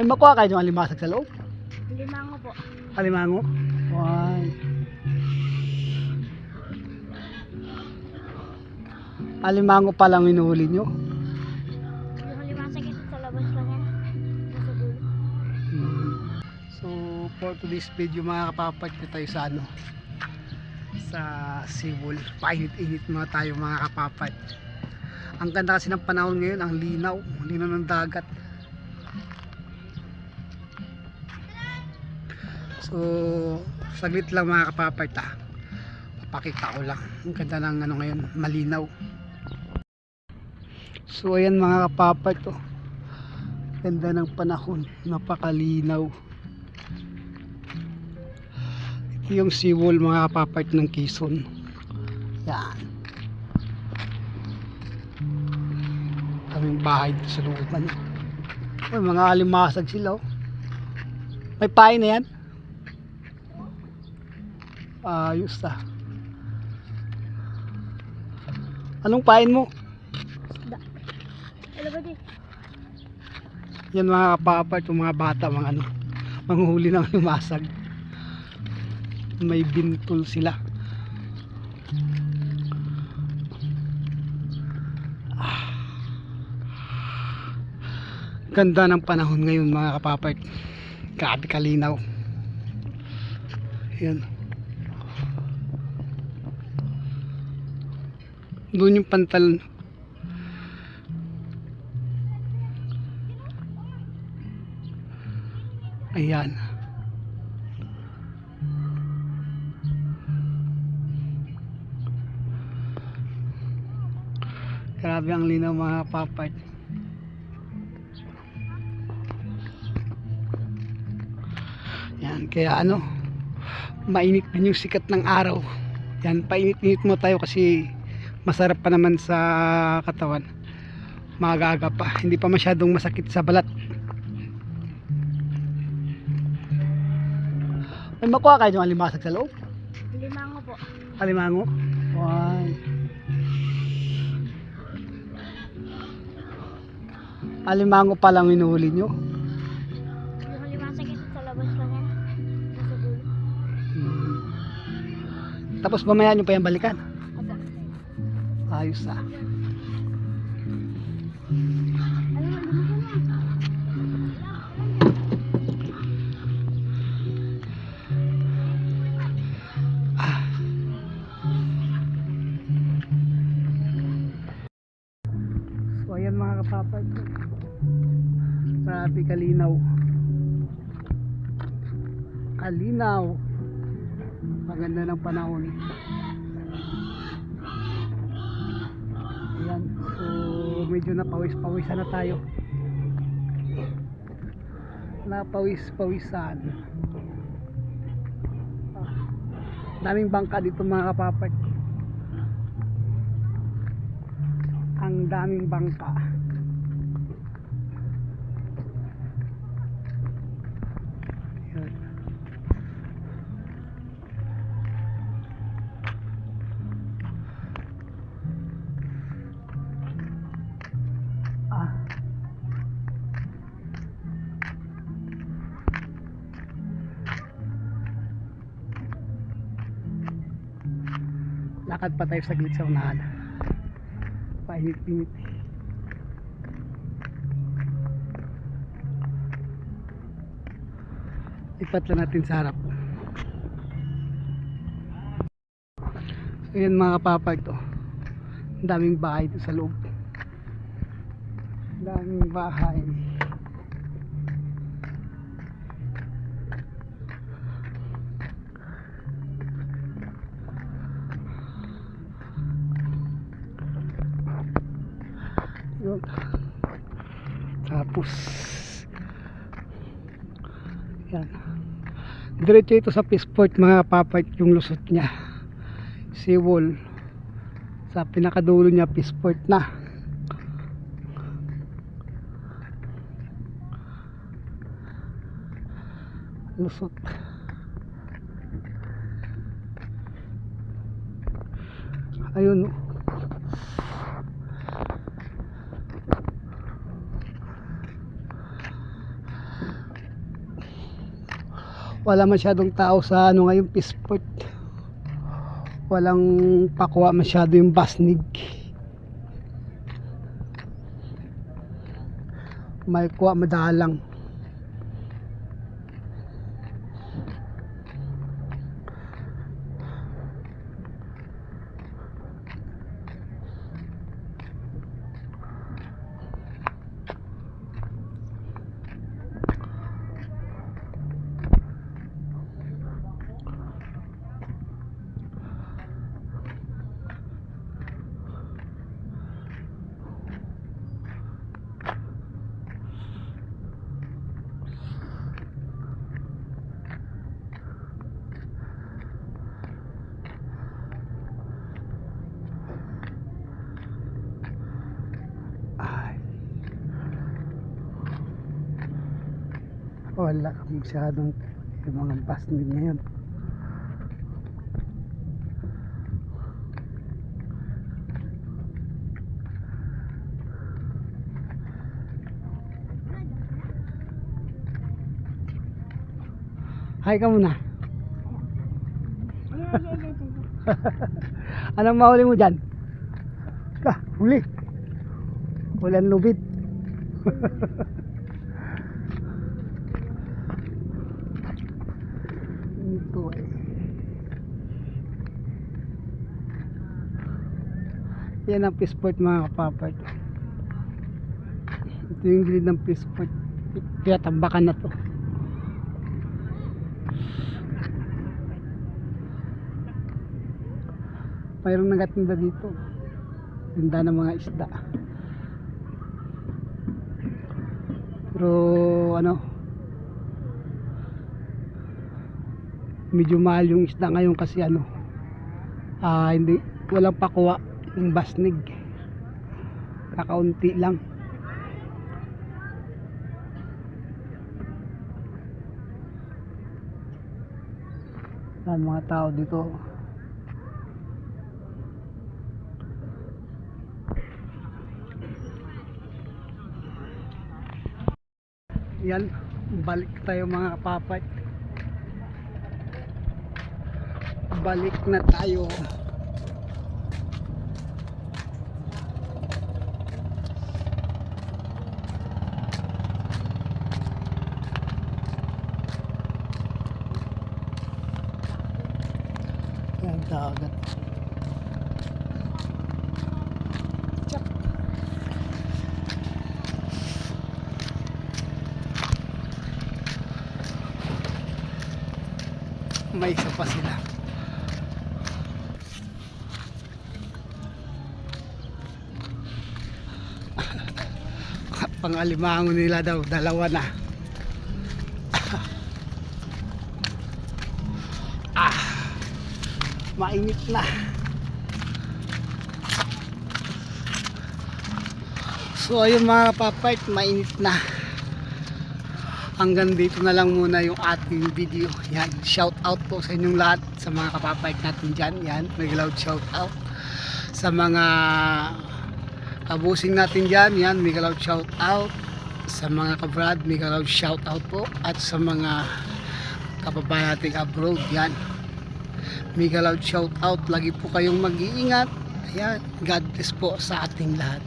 May makuha kayo ng alimasag sa loob? Limango po. Alimango? Ay. Alimango pa lang inuhuli nyo. Yung limasag ito sa labas lang yan. Nasa dulo. Hmm. So, for today's video mga kapapag na tayo sa ano sa Seawall. Painit-init mga tayo mga kapapad. Ang ganda kasi ng panahon ngayon, ang linaw, linaw ng dagat. So, saglit lang mga kapapad ah. Papakita ko lang. Ang ganda ng ano ngayon, malinaw. So, ayan mga kapapad to. Ganda ng panahon, napakalinaw. Ito yung seawall mga kapapart ng Quezon. Yan. Kaming bahay sa looban. Ay, mga alimasag sila oh. May pain na yan? Ayos ah. Anong pain mo? Da. Ano ba di? Yan mga kapapart, yung mga bata, mga ano, manguhuli ng lumasag. May bintol sila. Ah. Ganda ng panahon ngayon mga kapapart. Grabe kalinaw. Yan. Doon yung pantal Ayan. Grabe ang linaw mga papart. Yan, kaya ano, mainit din yung sikat ng araw. Yan, painit-init mo tayo kasi masarap pa naman sa katawan. Magaga pa, hindi pa masyadong masakit sa balat. May makuha kayo ng alimasag sa loob? Limango po. Alimango? Ay. Alimango pa lang inuhuli nyo? Hmm. Tapos mamaya nyo pa yung balikan? Ayos ah. Ah. So ayan mga kapapag. Grabe kalinaw. Kalinaw. Maganda ng panahon. Ayan. So medyo napawis-pawisan na tayo. Napawis-pawisan. Ah, daming bangka dito mga kapapag. Ang daming bangka. Lakad pa tayo saglit sa unahan. Painit-init. Lipat lang natin sa harap. Ayan mga kapapag to. Daming bahay dito sa loob. Daming bahay. Tapos yan. Diretso ito sa Peaceport mga kapapart yung lusot niya. Seawall. Sa pinakadulo niya Peaceport na. Lusot. Ayun. oh. Wala masyadong tao sa ano ngayon Pisport walang pakuha masyado yung basnig may kuha madalang wala masyadong yung mga basnig ngayon Hi ka muna. Anong mahuli mo dyan? Ka, huli. Walang lubid. Eh. Yan ang fishport mga kapapart. Ito yung grid ng fishport. Kaya tambakan na to. mayroong nagatinda dito tinda ng mga isda pero ano medyo mahal yung isda ngayon kasi ano ah hindi walang pakuha yung basnig. Kakaunti lang. Ang mga tao dito. Yan, balik tayo mga kapapat. Balik na tayo. Yan, dagat. May isa pa sila pangalimango nila daw dalawa na ah mainit na so ayun mga kapapait mainit na hanggang dito na lang muna yung ating video. Yan, shout out po sa inyong lahat sa mga kapapayag natin dyan. Yan, may loud shout out. Sa mga kabusing natin dyan, yan, may loud shout out. Sa mga kabrad, may loud shout out po. At sa mga kababayan natin abroad, yan. May loud shout out. Lagi po kayong mag-iingat. Ayan, God bless po sa ating lahat.